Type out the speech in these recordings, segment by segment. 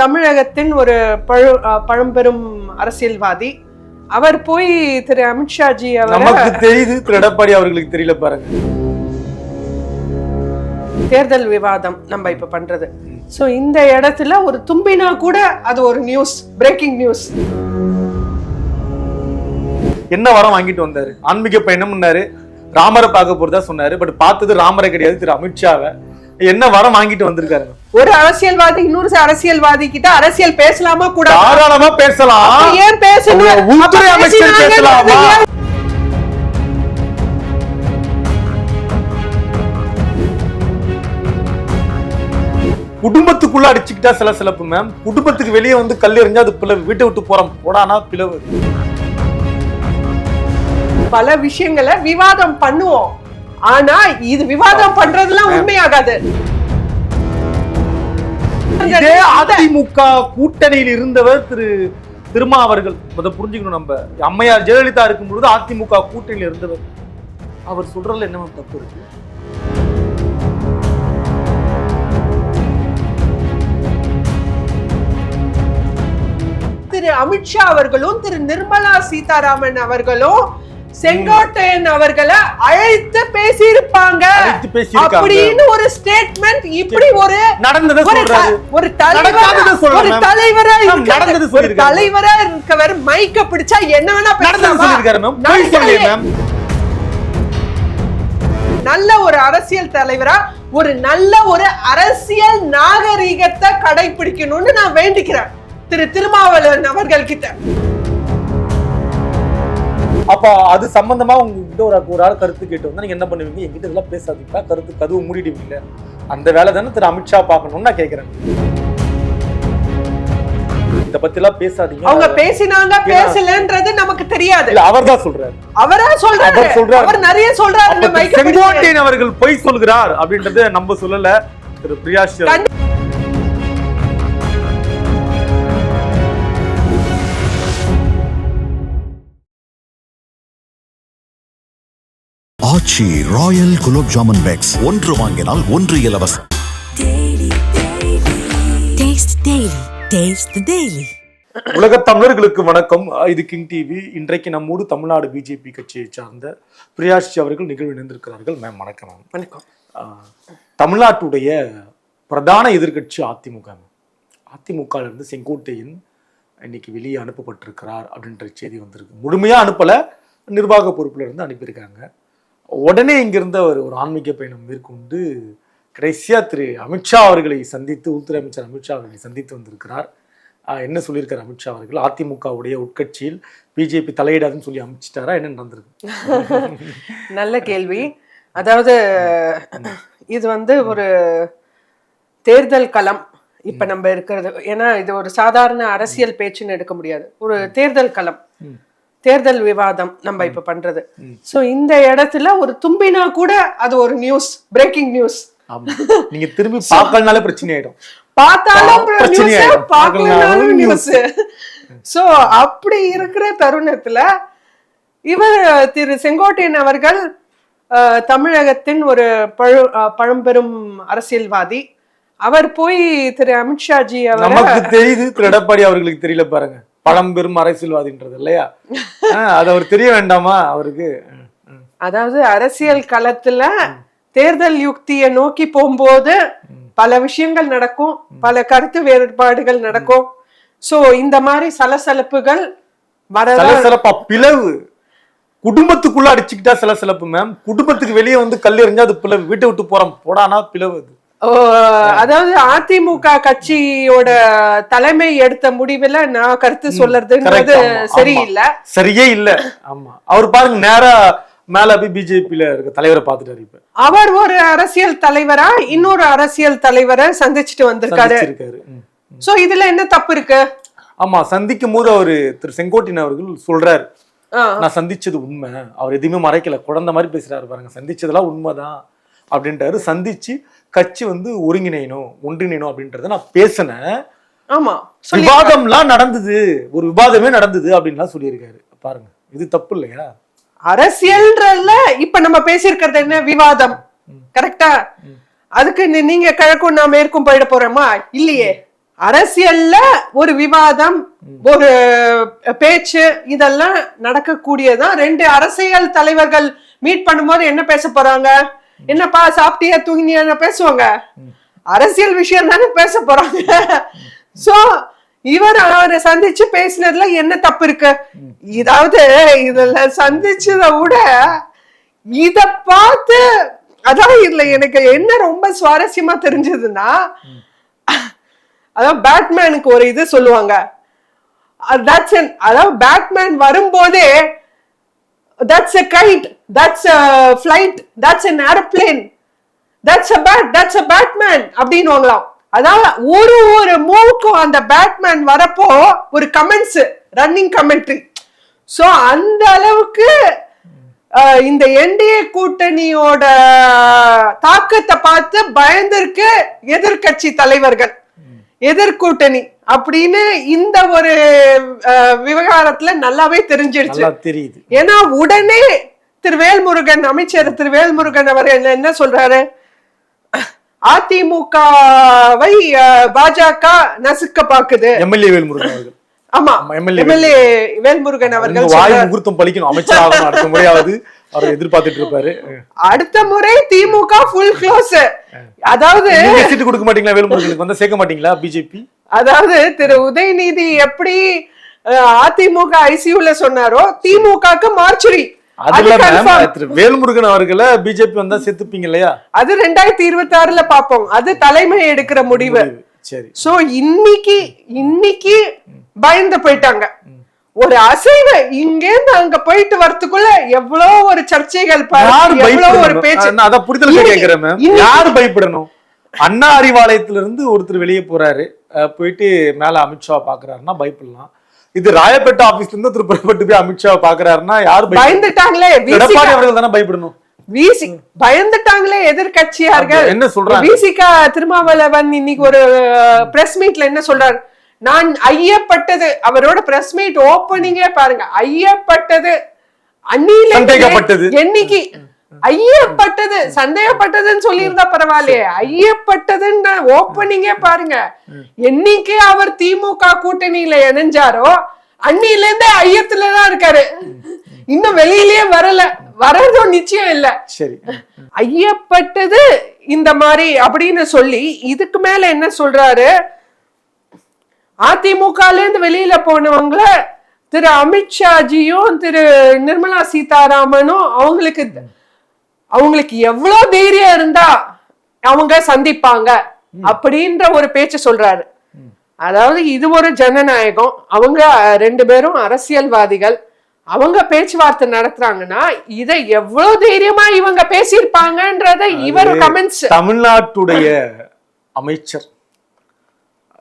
தமிழகத்தின் ஒரு பழு பழம்பெரும் அரசியல்வாதி. அவர் போய் திரு அமித்ஷாஜி அவரை நமக்கு தெரியுது திரு எடப்பாடி அவர்களுக்கு தெரியல பாருங்க. தேர்தல் விவாதம் நம்ம இப்ப பண்றது. சோ இந்த இடத்துல ஒரு தும்பினா கூட அது ஒரு நியூஸ் பிரேக்கிங் நியூஸ் என்ன வரம் வாங்கிட்டு வந்தாரு? ஆன்மீக பயணம்னாரு. ராமரை பார்க்க போறதா சொன்னாரு. பட் பார்த்தது ராமரை கிடையாது திரு அமித்ஷாவை என்ன வரம் வாங்கிட்டு வந்திருக்காரு? ஒரு அரசியல்வாதி இன்னொரு அரசியல்வாதி கிட்ட அரசியல் பேசலாமா கூட தாராளமா பேசலாம். ஏன் பேசணும்? உள்துறை அமைச்சர் பேசலாமா? குடும்பத்துக்குள்ள அடிச்சுக்கிட்டா சில சிலப்பு மேம் குடும்பத்துக்கு வெளியே வந்து கல் எறிஞ்சா அது பிளவு. வீட்டை விட்டு போறோம். போடானா பிளவு. பல விஷயங்களை விவாதம் பண்ணுவோம். ஆனா இது விவாதம் பண்றதுலாம் உண்மையாகாது. இதே அதிமுக கூட்டணியில் இருந்தவர் திரு திருமா அவர்கள். அதை புரிஞ்சுக்கணும் நம்ம. அம்மையார் ஜெயலலிதா இருக்கும் பொழுது அதிமுக கூட்டணியில் இருந்தவர். அவர் சொல்றதுல என்ன தப்பு இருக்கு? திரு அமித்ஷா அவர்களும் திரு நிர்மலா சீதாராமன் அவர்களும் செங்கோட்டையன் அவர்களை அழைத்து பேசியிருப்பாங்க. அப்படின்னு ஒரு ஸ்டேட்மெண்ட் இப்படி ஒரு நடந்ததை ஒரு ஒரு தலைவரா ஒரு நடந்தது ஒரு. தலைவரா இருக்கவர். மைக்க பிடிச்சா என்ன வேணா நடந்தது நல்ல ஒரு அரசியல் தலைவரா ஒரு நல்ல ஒரு அரசியல் நாகரிகத்தை கடைபிடிக்கணும்னு நான் வேண்டிக்கிறேன். திரு திருமாவளவன் அவர்கள் கிட்ட அப்ப அது சம்பந்தமா உங்ககிட்ட ஒரு ஒரு ஆள் கருத்து கேட்டு வந்தா நீங்க என்ன பண்ணுவீங்க? என்கிட்ட இதெல்லாம் பேசாதீங்களா கருத்து கதவு மூடிடுவீங்க. அந்த வேலை தானே திரு அமித்ஷா பார்க்கணும்னு நான் கேக்குறேன். இத பத்தி எல்லாம் பேசாதீங்க. அவங்க பேசினாங்க பேசலன்றது நமக்கு தெரியாது. இல்ல அவர் தான் சொல்றாரு. அவரா சொல்றாரு. அவர் சொல்றாரு. அவர் நிறைய சொல்றாரு. செங்கோட்டையன் அவர்கள் பொய் சொல்கிறார் அப்படின்றத நம்ம சொல்லல. திரு பிரியாஷ் ஆச்சி ராயல் குலோப் ஜாமுன் பேக்ஸ் ஒன்று வாங்கினால் ஒன்று இலவசம். உலக தமிழர்களுக்கு வணக்கம். இது கிங் டிவி இன்றைக்கு நம்மோடு தமிழ்நாடு பிஜேபி கட்சியை சார்ந்த பிரியாஷ் அவர்கள் நிகழ்வு இணைந்திருக்கிறார்கள். மேம் வணக்கம். மேம் வணக்கம் தமிழ்நாட்டுடைய பிரதான எதிர்க்கட்சி அதிமுக. அதிமுக ல இருந்து செங்கோட்டையன் இன்னைக்கு வெளியே அனுப்பப்பட்டிருக்கிறார் அப்படின்ற செய்தி வந்திருக்கு. முழுமையா அனுப்பல. நிர்வாக பொறுப்புல இருந்து அனுப்பியிருக்காங்க. உடனே இங்கிருந்த ஒரு ஒரு ஆன்மீக பயணம் மேற்கொண்டு கடைசியா திரு அமித்ஷா அவர்களை சந்தித்து உள்துறை அமைச்சர் அமித்ஷா அவர்களை சந்தித்து வந்திருக்கிறார். என்ன சொல்லியிருக்காரு அமித்ஷா அவர்கள்? அதிமுகவுடைய உட்கட்சியில் பிஜேபி தலையிடாதுன்னு சொல்லி அமைச்சிட்டாரா? என்ன நடந்திருக்கு? நல்ல கேள்வி. அதாவது இது வந்து ஒரு தேர்தல் களம் இப்ப நம்ம இருக்கிறது. ஏன்னா இது ஒரு சாதாரண அரசியல் பேச்சுன்னு எடுக்க முடியாது. ஒரு தேர்தல் களம். தேர்தல் விவாதம் நம்ம இப்ப பண்றது. சோ இந்த இடத்துல ஒரு தும்பினா கூட அது ஒரு நியூஸ் பிரேக்கிங் நியூஸ் நீங்க திரும்பி பார்க்கலனாலே பிரச்சனை ஆயிடும் பார்த்தாலும் நியூஸ். பார்க்கலனாலும் நியூஸ் சோ அப்படி இருக்கிற தருணத்துல இவர் திரு செங்கோட்டையன் அவர்கள் தமிழகத்தின் ஒரு பழு பழம்பெரும் அரசியல்வாதி. அவர் போய் திரு அமித்ஷாஜி அவரை தெரியுது திரு எடப்பாடி அவர்களுக்கு தெரியல பாருங்க. பழம்பெரும் அரசியல்வாதின்றது இல்லையா? அது அவர் தெரிய வேண்டாமா அவருக்கு. அதாவது அரசியல் களத்துல தேர்தல் யுக்தியை நோக்கி போகும்போது பல விஷயங்கள் நடக்கும் பல கருத்து வேறுபாடுகள் நடக்கும். சோ இந்த மாதிரி சலசலப்புகள் வரதான் சலசலப்பா பிளவு. குடும்பத்துக்குள்ள அடிச்சுக்கிட்டா சலசலப்பு மேம் குடும்பத்துக்கு வெளியே வந்து கல் எறிஞ்சா அது பிளவு. வீட்டை விட்டு போறோம் போடானா பிளவு அது. அதாவது அதிமுக கட்சியோட தலைமை எடுத்த முடிவுல நான் கருத்து சொல்றதுன்றது. சரியில்லை. சரியே இல்ல. ஆமா. அவர் பாருங்க நேரா மேல போய் பிஜேபியில இருக்க தலைவரை பார்த்துட்டாரு இப்ப. அவர் ஒரு அரசியல் தலைவரா இன்னொரு அரசியல் தலைவரை சந்திச்சுட்டு வந்திருக்காரு. ம். சோ இதுல என்ன தப்பு இருக்கு? ஆமா சந்திக்கும் போது அவரு திரு செங்கோட்டையன் அவர்கள் சொல்றாரு. நான் சந்திச்சது உண்மை. அவர் எதுவுமே மறைக்கல. குழந்தை மாதிரி பேசுறாரு பாருங்க. சந்திச்சதெல்லாம் உண்மைதான். அப்படின்ட்டாரு. சந்திச்சு கட்சி வந்து ஒருங்கிணையணும் ஒன்றிணையணும் அப்படின்றத நான் பேசினேன். ஆமா. விவாதம்லாம் நடந்தது. ஒரு விவாதமே நடந்தது அப்படின்லாம் சொல்லியிருக்காரு. பாருங்க. இது தப்பு இல்லையா? அரசியல்ன்றதுல இப்ப நம்ம பேசியிருக்கிறது என்ன? விவாதம். கரெக்டா? அதுக்கு நீங்க கிழக்கும் நான் மேற்கும் போயிட போறோமா? இல்லையே. அரசியல்ல ஒரு விவாதம் ஒரு பேச்சு இதெல்லாம் நடக்கக்கூடியதான் ரெண்டு அரசியல் தலைவர்கள் மீட் பண்ணும்போது என்ன பேச போறாங்க? என்னப்பா சாப்பிட்டியா தூங்கினியா பேசுவாங்க? அரசியல் விஷயம் தானே பேச போறாங்க. சோ இவர் அவரை சந்திச்சு பேசினதுல என்ன தப்பு இருக்கு? இதாவது இதுல சந்திச்சத விட இத பார்த்து அதான் இதுல எனக்கு என்ன ரொம்ப சுவாரஸ்யமா தெரிஞ்சதுன்னா அதான் பேட்மேனுக்கு ஒரு இது சொல்லுவாங்க. தட்ஸ் அதாவது பேட்மேன் வரும்போதே that's a kite that's a flight, that's an aeroplane that's a bat that's a batman அப்படின்னுவாங்களாம். அதாவது ஒரு ஒரு மூவுக்கும் அந்த பேட்மேன் வரப்போ ஒரு கமெண்ட்ஸ் ரன்னிங் கமெண்ட்ரி ஸோ அந்த அளவுக்கு இந்த என்டிஏ கூட்டணியோட தாக்கத்தை பார்த்து பயந்திருக்கு எதிர்க்கட்சி தலைவர்கள். எதிர்கூட்டணி அப்படின்னு இந்த ஒரு விவகாரத்துல நல்லாவே தெரிஞ்சிடுச்சு நல்லா தெரியுது. ஏன்னா உடனே திரு வேல்முருகன் அமைச்சர் திரு வேல்முருகன் அவர் என்ன என்ன சொல்றாரு? அதிமுகவை பாஜக நசுக்க பாக்குது. எம்எல்ஏ வேல்முருகன் அவர்கள். ஆமா எம்எல்ஏ வேல்முருகன். அவர்கள் வாய். முகூர்த்தம் பழிக்கணும். அமைச்சராகணும் அடுத்த முறையாவது. அவர் எதிர்பார்த்துட்டு இருப்பாரு. அடுத்த முறை திமுக ஃபுல் க்ளோஸ் அதாவது சீட்டு கொடுக்க மாட்டீங்களா வேல்முருகனுக்கு? வந்து சேர்க்க மாட்டீங்களா பிஜேபி அதாவது திரு உதயநிதி எப்படி அதிமுக ஐசியூல சொன்னாரோ திமுகக்கு மார்ச்சுரி. வேல்முருகன் அவர்களை பிஜேபி வந்தா சேர்த்துப்பீங்க இல்லையா? அது ரெண்டாயிரத்தி இருபத்தி ஆறுல பாப்போம். அது தலைமை எடுக்கிற முடிவு. சரி. சோ இன்னைக்கு இன்னைக்கு பயந்து போயிட்டாங்க. ஒரு அசைவு இங்கேருந்து அங்க போயிட்டு வரதுக்குள்ள எவ்வளவு ஒரு சர்ச்சைகள் எவ்வளவு ஒரு பேச்சு. புரிதலுக்கு இன்னைக்கு- கேக்குறேன் யாரு பயப்படணும்? அண்ணா அறிவாலயத்துல இருந்து ஒருத்தர் வெளியே போறாரு. போயிட்டு மேல அமித்ஷா பாக்குறாருன்னா பயப்படலாம். இது ராயப்பேட்டை ஆபீஸ்ல இருந்து ஒருத்தர் புறப்பட்டு போய் அமித்ஷா பாக்குறாருன்னா யாரு? பயந்துட்டாங்களே எடப்பாடி அவர்கள் தானே பயப்படணும்? விசி பயந்துட்டாங்களே எதிர்கட்சியார்கள் என்ன சொல்றாங்க? விசிகா திருமாவளவன் இன்னைக்கு ஒரு பிரஸ் மீட்ல என்ன சொல்றாரு? நான் ஐயப்பட்டது. அவரோட பிரஸ் மீட் ஓப்பனிங்கே பாருங்க. ஐயப்பட்டது. சந்தேகப்பட்டது. என்னைக்கு ஐயப்பட்டது. சந்தேகப்பட்டதுன்னு சொல்லியிருந்தா பரவாயில்லையே. ஐயப்பட்டதுன்னு ஓப்பனிங்கே பாருங்க. என்னைக்கு அவர் திமுக கூட்டணியில இணைஞ்சாரோ அன்னில இருந்தே ஐயத்துலதான் இருக்காரு. இன்னும் வெளியிலயே வரல. வர்றதும் நிச்சயம் இல்ல. சரி. ஐயப்பட்டது இந்த மாதிரி அப்படின்னு சொல்லி இதுக்கு மேல என்ன சொல்றாரு? அதிமுகல இருந்து வெளியில போனவங்கள திரு அமித்ஷாஜியும் திரு நிர்மலா சீதாராமனும் அவங்களுக்கு அவங்களுக்கு எவ்வளவு தைரியம் இருந்தா அவங்க சந்திப்பாங்க அப்படின்ற ஒரு பேச்சு சொல்றாரு. அதாவது இது ஒரு ஜனநாயகம். அவங்க ரெண்டு பேரும் அரசியல்வாதிகள். அவங்க பேச்சுவார்த்தை நடத்துறாங்கன்னா இதை எவ்வளவு தைரியமா இவங்க பேசியிருப்பாங்கன்றத இவர் கமெண்ட்ஸ் தமிழ்நாட்டுடைய அமைச்சர்.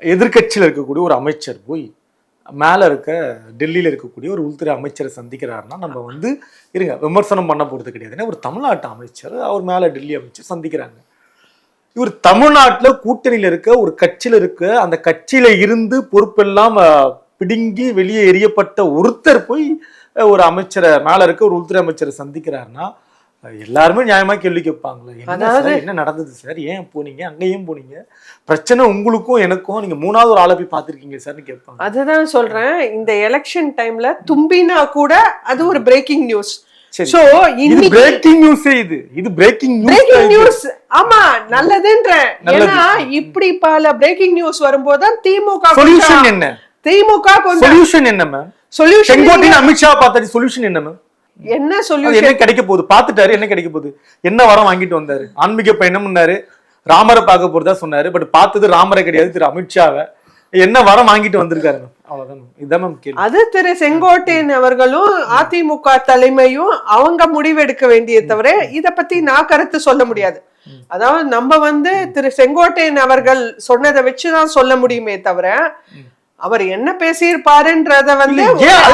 எதிர்க்கட்சியில் இருக்கக்கூடிய ஒரு அமைச்சர் போய் மேலே இருக்க டெல்லியில் இருக்கக்கூடிய ஒரு உள்துறை அமைச்சரை சந்திக்கிறாருன்னா நம்ம வந்து இருங்க விமர்சனம் பண்ண போகிறது கிடையாதுன்னா ஒரு தமிழ்நாட்டு அமைச்சர் அவர் மேலே டெல்லி அமைச்சர் சந்திக்கிறாங்க. இவர் தமிழ்நாட்டில் கூட்டணியில் இருக்க ஒரு கட்சியில் இருக்க அந்த கட்சியில் இருந்து பொறுப்பெல்லாம் பிடுங்கி வெளியே எறியப்பட்ட ஒருத்தர் போய் ஒரு அமைச்சரை மேலே இருக்க ஒரு உள்துறை அமைச்சரை சந்திக்கிறாருன்னா எல்லாருமே நியாயமா கேள்வி கேட்பாங்களே. என்ன அதாவது- என்ன நடந்தது சார்? ஏன் போனீங்க? அங்கேயும் போனீங்க. பிரச்சனை உங்களுக்கும் எனக்கும். நீங்க மூணாவது ஒரு ஆளை போய் பார்த்திருக்கீங்க சார்னு கேட்பாங்க. அதுதான் சொல்றேன். இந்த எலெக்ஷன் டைம்ல தும்பினா கூட அது ஒரு பிரேக்கிங் நியூஸ். சோ இது பிரேக்கிங் நியூஸே இது. இது பிரேக்கிங் பிரேக்கிங் நியூஸ் ஆமா நல்லதுன்றேன். நல்லது. ஏன்னா இப்படி பல பிரேக்கிங் நியூஸ் வரும்போதுதான் திமுக சொல்யூஷன் என்ன? திமுக சொல்யூஷன் என்ன மேம் சொல்யூஷன் அமித்ஷா பார்த்தாச்சு. சொல்யூஷன் என்ன மேம் என்ன சொல்யூஷன் என்ன கிடைக்க போகுது? பார்த்துட்டாரு என்ன கிடைக்க போகுது? என்ன வரம் வாங்கிட்டு வந்தாரு? ஆன்மீக பயணம் பண்ணாரு. ராமரை பார்க்க போறதா சொன்னாரு. பட் பார்த்தது ராமரை கிடையாது திரு அமித்ஷாவை. என்ன வரம் வாங்கிட்டு வந்திருக்காரு? அது திரு செங்கோட்டையன் அவர்களும் அதிமுக தலைமையும் அவங்க முடிவெடுக்க வேண்டிய தவிர இத பத்தி நான் கருத்து சொல்ல முடியாது. அதாவது நம்ம வந்து திரு செங்கோட்டையன் அவர்கள் சொன்னதை வச்சுதான் சொல்ல முடியுமே தவிர அவர் என்ன பேசியிருப்பாருன்றத வந்து?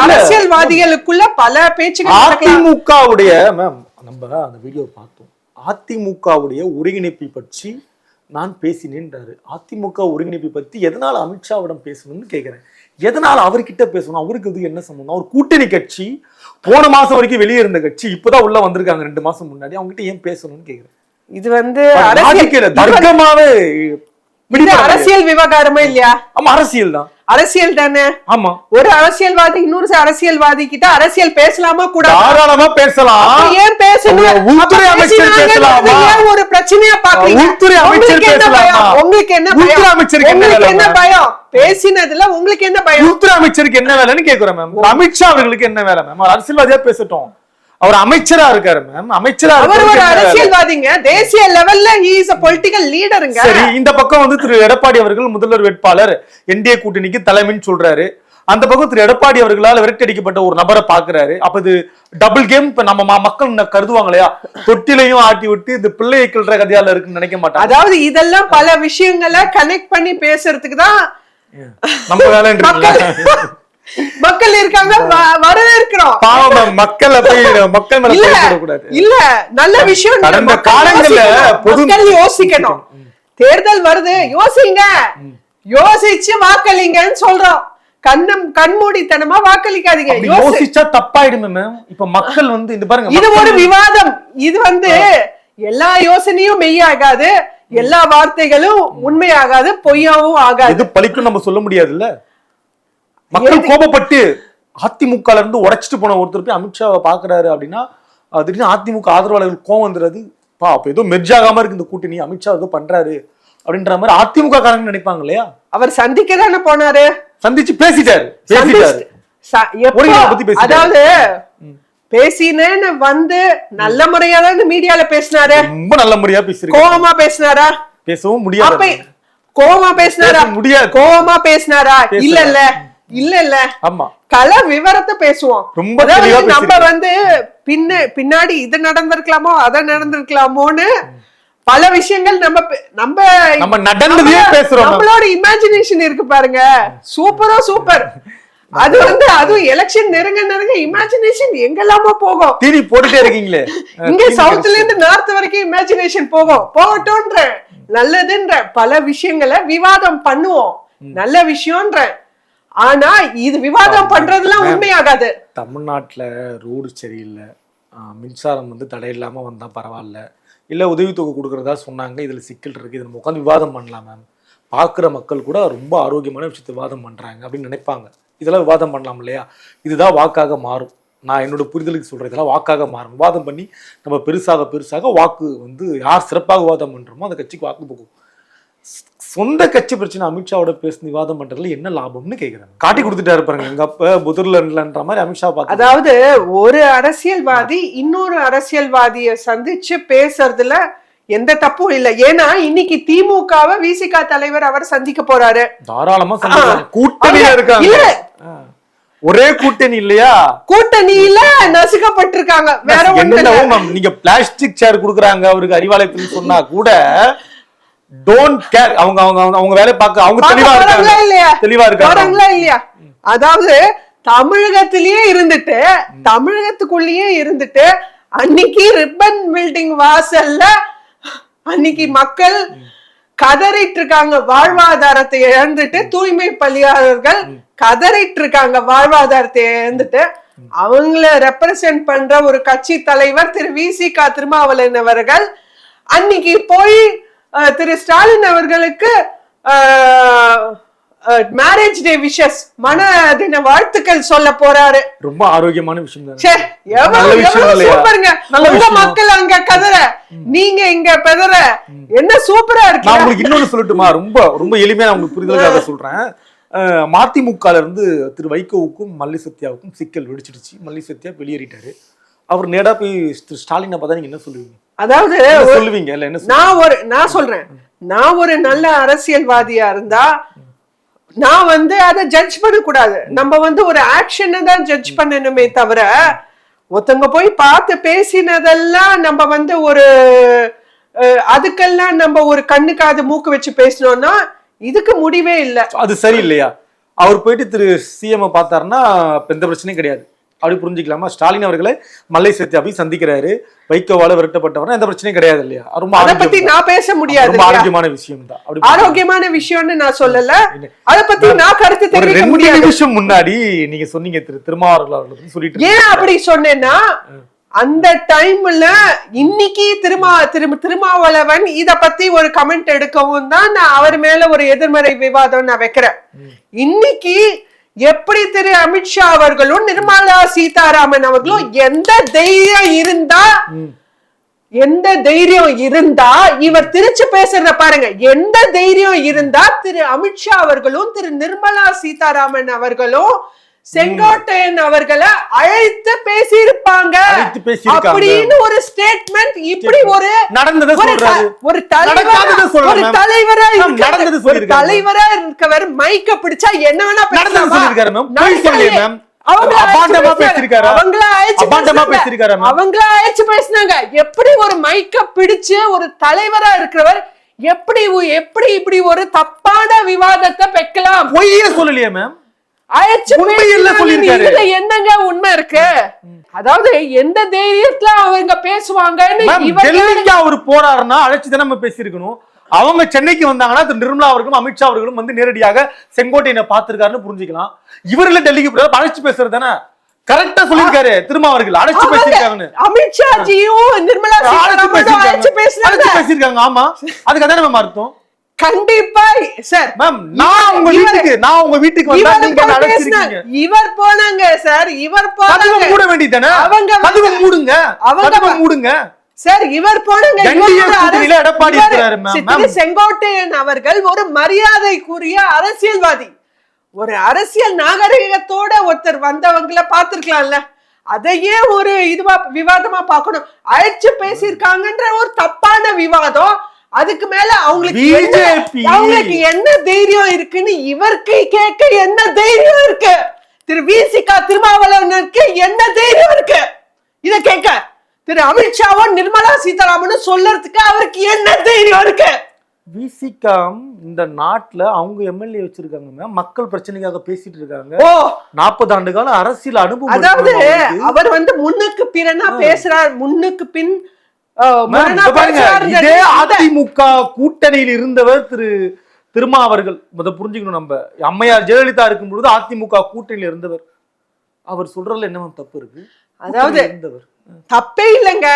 அரசியல்வாதிகளுக்குள்ள பல பேச்சுகள். அதிமுகவுடைய மேம் நம்ம அந்த வீடியோ பார்த்தோம். அதிமுகவுடைய ஒருங்கிணைப்பை பற்றி நான் பேசினேன்றாரு. அதிமுக ஒருங்கிணைப்பை பத்தி எதனால அமித்ஷாவிடம் பேசணும்னு கேக்குறேன் எதனால அவர்கிட்ட பேசணும்? அவருக்கு இது என்ன சம்பந்தம்? அவர் கூட்டணி கட்சி போன மாசம் வரைக்கும் வெளியே இருந்த கட்சி இப்பதான் உள்ள வந்திருக்காங்க ரெண்டு மாசம் முன்னாடி. அவங்க கிட்ட ஏன் பேசணும்னு கேக்குறேன் இது வந்து தர்க்கமாவே அரசியல் விவகாரமா இல்லையா? ஆமா அரசியல் தான். அரசியல் தானே? ஆமா. ஒரு அரசியல்வாதி இன்னொரு அரசியல்வாதி கிட்ட அரசியல் பேசலாமா கூடாது? தாராளமா பேசலாம். ஏன் பேசணும்? உள்துறை அமைச்சர் பேசலாமா? ஒரு பிரச்சனையா பாக்குறீங்க உள்துறை அமைச்சர் உங்களுக்கு என்ன பேசலாமா? உங்களுக்கு என்ன உள்துறை பயம் அமைச்சருக்கு என்ன உங்களுக்கு? பயம்? பேசினதுல உங்களுக்கு என்ன பயம்? உள்துறை அமைச்சருக்கு என்ன வேலைன்னு கேக்குறேன் மேம். அமித்ஷா அவர்களுக்கு என்ன வேலை மேம்? அரசியல்வாதியா பேசட்டும். அவர் அமைச்சரா இருக்காரு மேம் அமைச்சரா அவர் ஒரு வேலை? அரசியல்வாதிங்க. தேசிய லெவல்ல இஸ் a பொலிட்டிக்கல் லீடருங்க சரி இந்த பக்கம் வந்து திரு எடப்பாடி அவர்கள் முதல்வர் வேட்பாளர் என்டிஏ கூட்டணிக்கு தலைமைன்னு சொல்றாரு. அந்த பக்கம் திரு எடப்பாடி அவர்களால் விரட்டடிக்கப்பட்ட ஒரு நபரை பாக்குறாரு. அப்ப இது டபுள் கேம் இப்ப நம்ம மக்கள் கருதுவாங்க இல்லையா? தொட்டிலையும் ஆட்டி விட்டு இந்த பிள்ளையை கிள்ற கதையால இருக்குன்னு நினைக்க மாட்டாங்க. அதாவது இதெல்லாம் பல விஷயங்களை கனெக்ட் பண்ணி பேசுறதுக்கு தான் நம்ம வேலைன்றீங்களா? மக்கள் இருக்காங்க வரவேற்கிறோம். பாவம் மக்களை மக்கள் இல்ல இல்ல நல்ல விஷயம் கடந்த காலங்கள்ல. பொது- யோசிக்கணும். தேர்தல் வருது யோசிங்க. யோசிச்சு வாக்களிங்கன்னு சொல்றோம். கண்ணம் கண்மூடித்தனமா வாக்களிக்காதீங்க. யோசிச்சா தப்பாயிடுமே மேம். இப்ப மக்கள் வந்து இந்த பாருங்க இது ஒரு விவாதம். இது வந்து எல்லா யோசனையும் மெய்யாகாது. எல்லா வார்த்தைகளும் உண்மையாகாது பொய்யாவும் ஆகாது. எது பலிக்கும் நம்ம சொல்ல முடியாதுல்ல? மக்கள் கோபப்பட்டு அதிமுக இருந்து உடைச்சிட்டு போன ஒருத்தர் போய் அமித்ஷாவை பாக்குறாரு அப்படின்னா திடீர்னு அதிமுக ஆதரவாளர்கள் கோவம் வந்துடுறது. பா அப்ப ஏதோ மெர்ஜ் ஆகாம இருக்கு இந்த கூட்டணி அமித்ஷா ஏதோ பண்றாரு அப்படின்ற மாதிரி அதிமுக காரங்க நினைப்பாங்க இல்லையா? அவர் சந்திக்க தானே போனாரு. சந்திச்சு பேசிட்டாரு பேசிட்டாரு. அதாவது பேசினேன்னு வந்து நல்ல முறையா தான் மீடியால பேசினாரு. ரொம்ப நல்ல முறையா பேசிருக்காரு கோவமா பேசினாரா? பேசவும் முடியாது. கோவமா பேசினாரா? பேச முடியாது. கோவமா பேசினாரா. இல்ல இல்ல இல்ல இல்ல ஆமா. கல விவரத்தை பேசுவோம். ரொம்ப நம்ம. வந்து பின்ன பின்னாடி இது நடந்திருக்கலாமோ அதை நடந்திருக்கலாமோன்னு பல விஷயங்கள் நம்ம நம்ம நம்ம நடந்ததையே பேசுறோம் நம்ம. நம்மளோட இமேஜினேஷன் இருக்கு பாருங்க. சூப்பரோ சூப்பர். அது வந்து அதுவும் எலெக்ஷன் நெருங்க நெருங்க இமேஜினேஷன் எங்கெல்லாமோ போகும். தீனி போட்டுட்டே இருக்கீங்களே. இங்க சவுத்ல இருந்து நார்த் வரைக்கும் இமேஜினேஷன் போகும். போகட்டும்ன்ற. நல்லதுன்ற பல விஷயங்களை விவாதம் பண்ணுவோம். நல்ல விஷயம்ன்ற. ஆனா இது விவாதம் பண்றதுலாம் உண்மையாகாது. தமிழ்நாட்டுல ரோடு சரியில்லை. மின்சாரம் வந்து தடை இல்லாம வந்தா பரவாயில்ல. இல்ல உதவித்தொகை கொடுக்கறதா சொன்னாங்க. இதுல சிக்கல் இருக்கு. இதை நம்ம உட்காந்து விவாதம் பண்ணலாம் மேம் பார்க்குற மக்கள் கூட ரொம்ப ஆரோக்கியமான விஷயத்தை விவாதம் பண்றாங்க அப்படின்னு நினைப்பாங்க. இதெல்லாம் விவாதம் பண்ணலாம் இல்லையா? இதுதான் வாக்காக மாறும். நான் என்னோட புரிதலுக்கு சொல்றேன். இதெல்லாம் வாக்காக மாறும். விவாதம் பண்ணி நம்ம பெருசாக பெருசாக வாக்கு வந்து யார் சிறப்பாக விவாதம் பண்றோமோ அந்த கட்சிக்கு வாக்கு போகும். சொந்த கட்சி பிரச்சனை அமித்ஷாவோட பேசி விவாதம் பண்றதுல என்ன லாபம்னு கேக்குறாங்க காட்டி கொடுத்துட்டாரு பாருங்க. எங்க அப்ப புதர்லன்ற மாதிரி அமித்ஷா பார்த்து அதாவது ஒரு அரசியல்வாதி இன்னொரு அரசியல்வாதிய சந்திச்சு பேசுறதுல எந்த தப்பும் இல்ல. ஏன்னா இன்னைக்கு திமுகவை விசிக தலைவர் அவர் சந்திக்க போறாரு. தாராளமா அவங்க- இருக்காங்க. ஒரே கூட்டணி இல்லையா? கூட்டணியில நசுக்கப்பட்டிருக்காங்க. வேற ஒண்ணு நீங்க பிளாஸ்டிக் சேர் குடுக்குறாங்க. அவருக்கு அறிவாலயத்துன்னு சொன்னா கூட டோன்ட் கேர் அவங்க அவங்க அவங்க- வேலை பார்க்க அவங்க தெளிவா இருக்காங்க. இல்லையா? தெளிவா இருக்காங்க. இல்லையா? அதாவது தமிழகத்திலேயே இருந்துட்டு தமிழகத்துக்குள்ளேயே இருந்துட்டு அன்னைக்கு ரிப்பன் பில்டிங் வாசல்ல அன்னைக்கு மக்கள் கதறிட்டு இருக்காங்க வாழ்வாதாரத்தை இழந்துட்டு தூய்மை பணியாளர்கள் கதறிட்டு இருக்காங்க வாழ்வாதாரத்தை இழந்துட்டு அவங்கள ரெப்ரசென்ட் பண்ற ஒரு கட்சி தலைவர் திரு விசிகா திருமாவளவன் அவர்கள் அன்னைக்கு போய் திரு ஸ்டாலின் அவர்களுக்கு மேரேஜ் டே விஷஸ் மன தின வாழ்த்துக்கள் சொல்ல போறாரு. ரொம்ப ஆரோக்கியமான விஷயம்? சூப்பருங்க. உங்க. மக்கள் அங்க கதற. நீங்க இங்க பெதற. என்ன சூப்பரா நான் இருக்கு உங்களுக்கு இன்னொன்னு சொல்லட்டுமா? ரொம்ப ரொம்ப எளிமையா நான் உங்களுக்கு புரிதலுக்காக சொல்றேன். மதிமுகல இருந்து திரு வைகோவுக்கும் மல்லி சத்யாவுக்கும் சிக்கல் வெடிச்சிடுச்சு. மல்லி சத்யா வெளியேறிட்டாரு. அவர் நேரா போய் திரு ஸ்டாலினை பார்த்தா நீங்க என்ன சொல்லுவீங்க? அதாவது சொல்லுவீங்க? இல்ல என்ன சொல்லுவீங்க? நான் ஒரு நான் சொல்றேன். நான் ஒரு நல்ல அரசியல்வாதியா இருந்தா நான் வந்து அதை ஜட்ஜ் பண்ணக்கூடாது. நம்ம வந்து ஒரு ஆக்ஷனை தான் ஜட்ஜ் பண்ணணுமே தவிர ஒருத்தவங்க போய் பார்த்து பேசினதெல்லாம் நம்ம வந்து ஒரு அதுக்கெல்லாம் நம்ம ஒரு கண்ணு காது மூக்கு வச்சு பேசினோம்னா இதுக்கு முடிவே இல்லை. அது சரி இல்லையா அவர் போயிட்டு திரு சிஎம் பார்த்தாருன்னா எந்த பிரச்சனையும் கிடையாது. அப்படி புரிஞ்சுக்கலாமா? ஸ்டாலின் அவர்களை மல்லை சத்யா போய் சந்திக்கிறாரு. வைகோவால விரட்டப்பட்டவர்னா எந்த பிரச்சனையும் கிடையாது இல்லையா? ரொம்ப அத பத்தி நான் பேச முடியாது ரொம்ப? ஆரோக்கியமான விஷயம் தான் ஆரோக்கியமான விஷயம்னு நான் சொல்லல. அத பத்தி நான் கருத்து தெரிவிக்க முடியாது. நிமிஷம் முன்னாடி நீங்க சொன்னீங்க திரு திருமாவர்கள் அவர்களை சொல்லிட்டு ஏன் அப்படி சொன்னேன்னா அந்த டைம்ல இன்னைக்கு திருமா திரு திருமாவளவன் இத பத்தி ஒரு கமெண்ட் எடுக்கவும் தான் நான் அவர் மேல ஒரு எதிர்மறை விவாதம் நான் வைக்கிறேன். இன்னைக்கு எப்படி திரு அமித்ஷா அவர்களும் நிர்மலா சீதாராமன் அவர்களும் எந்த தைரியம் இருந்தா எந்த தைரியம் இருந்தா இவர் திருச்சி பேசுறத பாருங்க. எந்த தைரியம் இருந்தா திரு அமித்ஷா அவர்களும் திரு நிர்மலா சீதாராமன் அவர்களும் செங்கோட்டையன் அவர்களை அழைத்து பேசியிருப்பாங்க. அப்படின்னு ஒரு ஸ்டேட்மெண்ட் இப்படி ஒரு நடந்ததை ஒரு ஒரு தலைவரா நடந்தது ஒரு. தலைவரா இருக்கவர் மைக்க பிடிச்சா என்ன வேணா ma'am. அவங்கள அழைச்சு பேசினாங்க. எப்படி ஒரு மைக்க பிடிச்சு ஒரு தலைவரா இருக்கிறவர் எப்படி எப்படி இப்படி ஒரு தப்பான விவாதத்தை வைக்கலாம்? பொய்யே சொல்லலையே மேம் என்னங்க உண்மை இருக்கு. அதாவது எந்த தைரியத்துல அவங்க பேசுவாங்கன்னு அவர் போறாருன்னா அழைச்சு தானே நம்ம பேசியிருக்கணும். அவங்க சென்னைக்கு வந்தாங்கன்னா நிர்மலா அவர்களும் அமித்ஷா அவர்களும் வந்து நேரடியாக செங்கோட்டையனை பார்த்திருக்காருன்னு புரிஞ்சுக்கலாம். இவர்ல டெல்லிக்கு போறாரு அழைச்சு பேசுறது தானே? கரெக்டா சொல்லியிருக்காரு திரும்ப அவர்கள் அழைச்சு அவங்க பேசியிருக்காங்கன்னு. அமித்ஷாஜியும் நிர்மலா அழைச்சு பேசியிருக்காங்க. ஆமா. அதுக்கு அதானே மேம் அர்த்தம்? கண்டிப்பா. சார் மேம் நான் உங்க வீட்டுக்கு நான் உங்க வீட்டுக்கு வந்தா நீங்க. அழைச்சிருக்கீங்க? இவர் போனாங்க சார். இவர் கதவை போனாங்க. மூட வேண்டியதானே அவங்க கதவை மூடுங்க. அவங்க மூடுங்க. சார் இவர் போனாங்க. எடப்பாடி. செங்கோட்டையன் அவர்கள் ஒரு மரியாதைக்குரிய அரசியல்வாதி. ஒரு அரசியல் நாகரிகத்தோட ஒருத்தர் வந்தவங்கள பார்த்திருக்கலாம்ல. அதையே ஒரு இதுவா விவாதமா பார்க்கணும். அழைச்சு பேசியிருக்காங்கன்ற ஒரு தப்பான விவாதம் அதுக்கு மேல அவங்களுக்கு என்ன-. அவங்களுக்கு என்ன தைரியம் இருக்குன்னு இவருக்கு கேட்க என்ன தைரியம் இருக்கு? திரு விசிகா திருமாவளவனுக்கு என்ன தைரியம் இருக்கு? இத கேட்க. திரு அமித்ஷாவும் நிர்மலா சீதாராமனும் சொல்லறதுக்கு அவருக்கு என்ன தைரியம் இருக்கு? விசிகாம் இந்த நாட்டுல அவங்க எம்எல்ஏ வச்சிருக்காங்க மக்கள் பிரச்சனைக்காக பேசிட்டு இருக்காங்க. ஓ! நாற்பது ஆண்டு கால அரசியல் அனுபவம் அதாவது. அவர் வந்து முன்னுக்கு பிறனா பேசுறார். முன்னுக்கு பின் பாருங்க. இதே அதிமுக கூட்டணியில் இருந்தவர் திரு திருமா அவர்கள் முத புரிஞ்சுக்கணும் நம்ம. அம்மையார் ஜெயலலிதா இருக்கும் பொழுது அதிமுக கூட்டணியில் இருந்தவர். அவர் சொல்றதுல என்ன தப்பு இருக்கு? அதாவது தப்பே இல்லைங்க.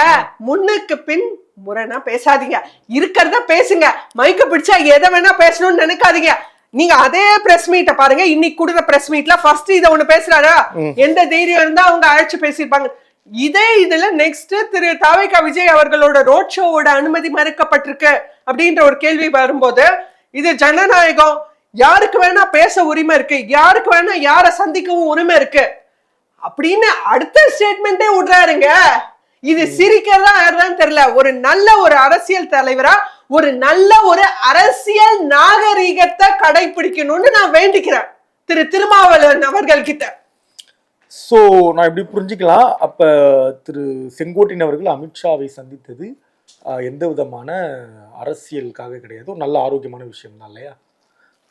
முன்னுக்கு பின் முரணா பேசாதீங்க. இருக்கிறத பேசுங்க. மைக்க பிடிச்சா எதை வேணா பேசணும்னு நினைக்காதீங்க. நீங்க அதே பிரஸ் மீட்டை பாருங்க. இன்னைக்கு கொடுத்த பிரஸ் மீட்ல ஃபர்ஸ்ட் இத ஒண்ணு பேசுறாரா? எந்த தைரியம் இருந்தா அவங்க அழைச்சு பேசியிருப்பாங்க. இதே இதுல நெக்ஸ்ட் திரு தாவேகா விஜய் அவர்களோட ரோட் ஷோவோட அனுமதி மறுக்கப்பட்டிருக்கு அப்படின்ற ஒரு கேள்வி வரும்போது இது ஜனநாயகம். யாருக்கு வேணா பேச உரிமை இருக்கு. யாருக்கு வேணா யாரை சந்திக்கவும் உரிமை இருக்கு. அப்படின்னு அடுத்த ஸ்டேட்மெண்டே விடுறாருங்க. இது சிரிக்கிறதா யாருதான் தெரியல. ஒரு நல்ல ஒரு அரசியல் தலைவரா ஒரு நல்ல ஒரு அரசியல் நாகரிகத்தை கடைபிடிக்கணும்னு நான் வேண்டிக்கிறேன். திரு திருமாவளவன் அவர்கள் கிட்ட ஸோ நான் இப்படி புரிஞ்சுக்கலாம். அப்ப திரு செங்கோட்டையன் அவர்கள் அமித்ஷாவை சந்தித்தது எந்த விதமான அரசியலுக்காக கிடையாது. நல்ல ஆரோக்கியமான விஷயம் தான் இல்லையா?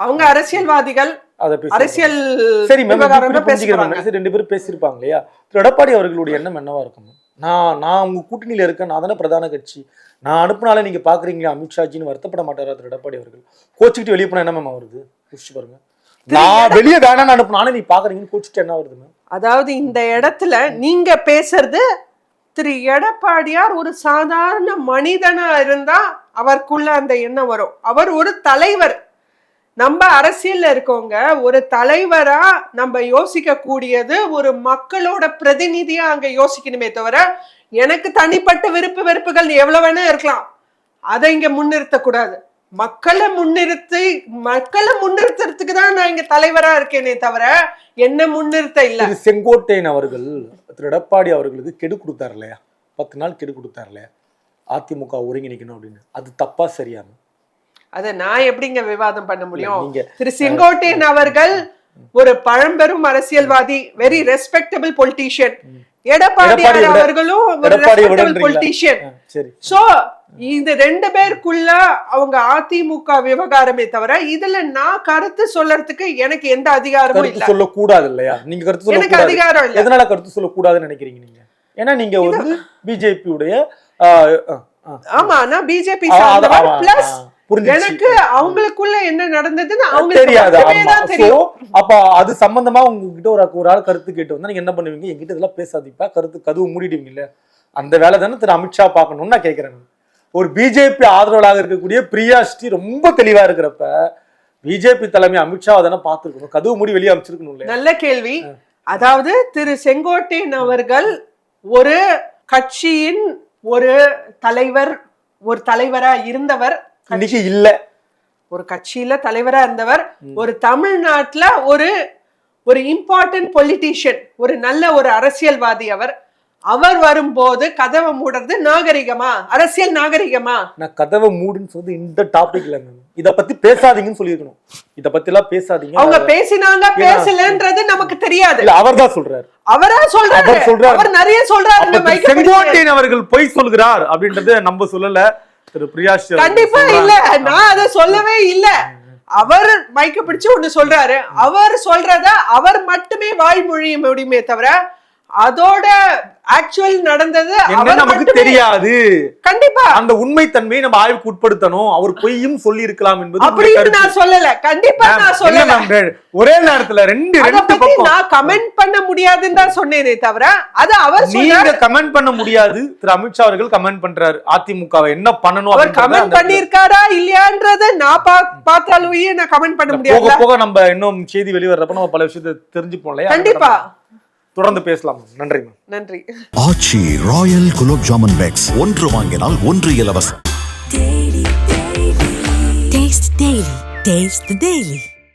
அவங்க அரசியல்வாதிகள் அரசியல் சரி பேசுறாங்க சரி ரெண்டு பேரும் பேசியிருப்பாங்க இல்லையா? திரு எடப்பாடி அவர்களுடைய எண்ணம் என்னவா இருக்கும்? நான் நான் உங்க கூட்டணியில இருக்கேன் நான் தானே பிரதான கட்சி. நான் அனுப்புனாலே நீங்க பாக்குறீங்களா அமித்ஷாஜின்னு வருத்தப்பட மாட்டாரா திரு எடப்பாடி அவர்கள்? கோச்சிக்கிட்டு வெளியே போனா என்ன மேம் வருது யோசிச்சு பாருங்க. நான் வெளியே வேணாம்னு அனுப்புனாலே நீ பாக்குறீங்கன்னு கோச்சிட்டு என்ன வருது அதாவது இந்த இடத்துல நீங்க பேசுறது திரு எடப்பாடியார் ஒரு சாதாரண மனிதனா இருந்தா அவருக்குள்ள அந்த எண்ணம் வரும். அவர் ஒரு தலைவர். நம்ம அரசியல்ல இருக்கவங்க ஒரு தலைவரா நம்ம யோசிக்க கூடியது ஒரு மக்களோட பிரதிநிதியா அங்க யோசிக்கணுமே தவிர எனக்கு தனிப்பட்ட விருப்பு வெறுப்புகள் எவ்வளவு வேணா இருக்கலாம். அதை இங்க முன்னிறுத்த கூடாது மக்களை முன்னிறுத்தி மக்களை முன்னிறுத்துறதுக்கு தான் நான் இங்க தலைவரா இருக்கேனே தவிர என்ன முன்னிறுத்த இல்ல. செங்கோட்டையன் அவர்கள் திரு எடப்பாடி அவர்களுக்கு கெடு கொடுத்தார் இல்லையா? பத்து நாள் கெடு கொடுத்தார் இல்லையா? அதிமுக ஒருங்கிணைக்கணும் அப்படின்னு. அது தப்பா சரியா? மேம் அத நான் எப்படிங்க விவாதம் பண்ண முடியும்? திரு செங்கோட்டையன் அவர்கள் ஒரு பழம்பெரும் அரசியல்வாதி வெரி ரெஸ்பெக்டபிள் பொலிட்டீஷியன் எடப்பாடி அவர்களும் ஒரு ரெஸ்பெக்டபிள்? பொலிட்டீஷியன் சோ இந்த ரெண்டு பேருக்குள்ள அவங்க அதிமுக விவகாரமே தவிர இதுல நான் கருத்து சொல்லறதுக்கு எனக்கு எந்த அதிகாரமும் இல்ல. சொல்லக்கூடாது இல்லையா? நீங்க கருத்து எனக்கு சொல்லக்கூடாது அதிகாரம் இல்ல. எதனால கருத்து சொல்லக்கூடாதுன்னு நினைக்கிறீங்க நீங்க? ஏன்னா நீங்க வந்து பிஜேபி உடைய ஆ, ஆ, ஆ. ஆமா நான் பிஜேபி பிளஸ். எனக்கு அவங்களுக்குள்ள என்ன நடந்ததுன்னு அவங்களுக்கு தெரியாது. அப்ப அது சம்பந்தமா உங்ககிட்ட ஒரு ஒரு ஆள் கருத்து கேட்டு வந்தா நீங்க என்ன பண்ணுவீங்க? என்கிட்ட இதெல்லாம் பேசாதீப்பா. கருத்து கதவு மூடிடுவீங்கல்ல. அந்த வேலை தானே திரு அமித்ஷா பார்க்கணும்னு நான் கேட்கிறேன் ஒரு பிஜேபி ஆதரவாளராக இருக்கக்கூடிய பிரியா ஸ்ரீ ரொம்ப தெளிவா இருக்கிறப்ப பிஜேபி தலைமை அமித்ஷாவை தானே பார்த்துருக்கணும். கதவு மூடி வெளியே அமைச்சிருக்கணும் நல்ல கேள்வி. அதாவது திரு செங்கோட்டையன் அவர்கள் ஒரு கட்சியின் ஒரு தலைவர் ஒரு தலைவரா இருந்தவர். இன்னைக்கு இல்ல. ஒரு கட்சியில தலைவரா இருந்தவர். ஒரு தமிழ்நாட்டுல ஒரு ஒரு இம்பார்ட்டன்ட் பொலிட்டீஷியன் ஒரு நல்ல ஒரு அரசியல்வாதி அவர். அவர் வரும்போது கதவை மூடுறது நாகரிகமா? அரசியல் நாகரிகமா? நான் கதவை மூடுன்னு சொல்லி இந்த டாபிக்ல இத பத்தி பேசாதீங்கன்னு சொல்லியிருக்கணும். இத பத்தி எல்லாம் பேசாதீங்க. அவங்க பேசினாங்க பேசலன்றது நமக்கு தெரியாது. இல்ல அவர் தான் சொல்றாரு. அவரா சொல்றாரு. அவர் சொல்றாரு. அவர் நிறைய சொல்றாரு. செங்கோட்டையன் அவர்கள் பொய் சொல்கிறார் அப்படின்றத நம்ம சொல்லல. திரு பிரியாஷ் கண்டிப்பா. இல்ல. நான் அத சொல்லவே இல்ல. அவர் மைக்க பிடிச்சு ஒண்ணு சொல்றாரு. அவர் சொல்றத அவர் மட்டுமே வாய்மொழிய முடியுமே தவிர அதோட ஆக்சுவல் நடந்தது நமக்கு தெரியாது. கண்டிப்பா. அந்த உண்மை தன்மையை நம்ம ஆய்வுக்கு உட்படுத்தணும். அவர் பொய்யும் சொல்லி இருக்கலாம் என்பது அப்படின்னு. நான் சொல்லல. கண்டிப்பா நான் சொல்லல. ஒரே நேரத்துல ரெண்டு ரெண்டு பக்கம். நான் கமெண்ட் பண்ண முடியாதுன்னு தான் சொன்னேனே தவிர அது அவர் நீங்க கமெண்ட் பண்ண முடியாது. திரு அமித்ஷா அவர்கள் கமெண்ட் பண்றாரு. அதிமுகவை என்ன பண்ணணும் அவர் கமெண்ட் பண்ணிருக்காரா இல்லையான்றத நான் பார்த்தாலுமே நான் கமெண்ட் பண்ண போக முடியாது போக நம்ம இன்னும் செய்தி வெளிவரப்ப நம்ம பல விஷயத்தை தெரிஞ்சுப்போம் இல்லையா? கண்டிப்பா. தொடர்ந்து பேசலாம். நன்றி மேம் நன்றி. Aachi royal gulab jamun packs. ஒன்று வாங்கினால் ஒன்று இலவசம். Taste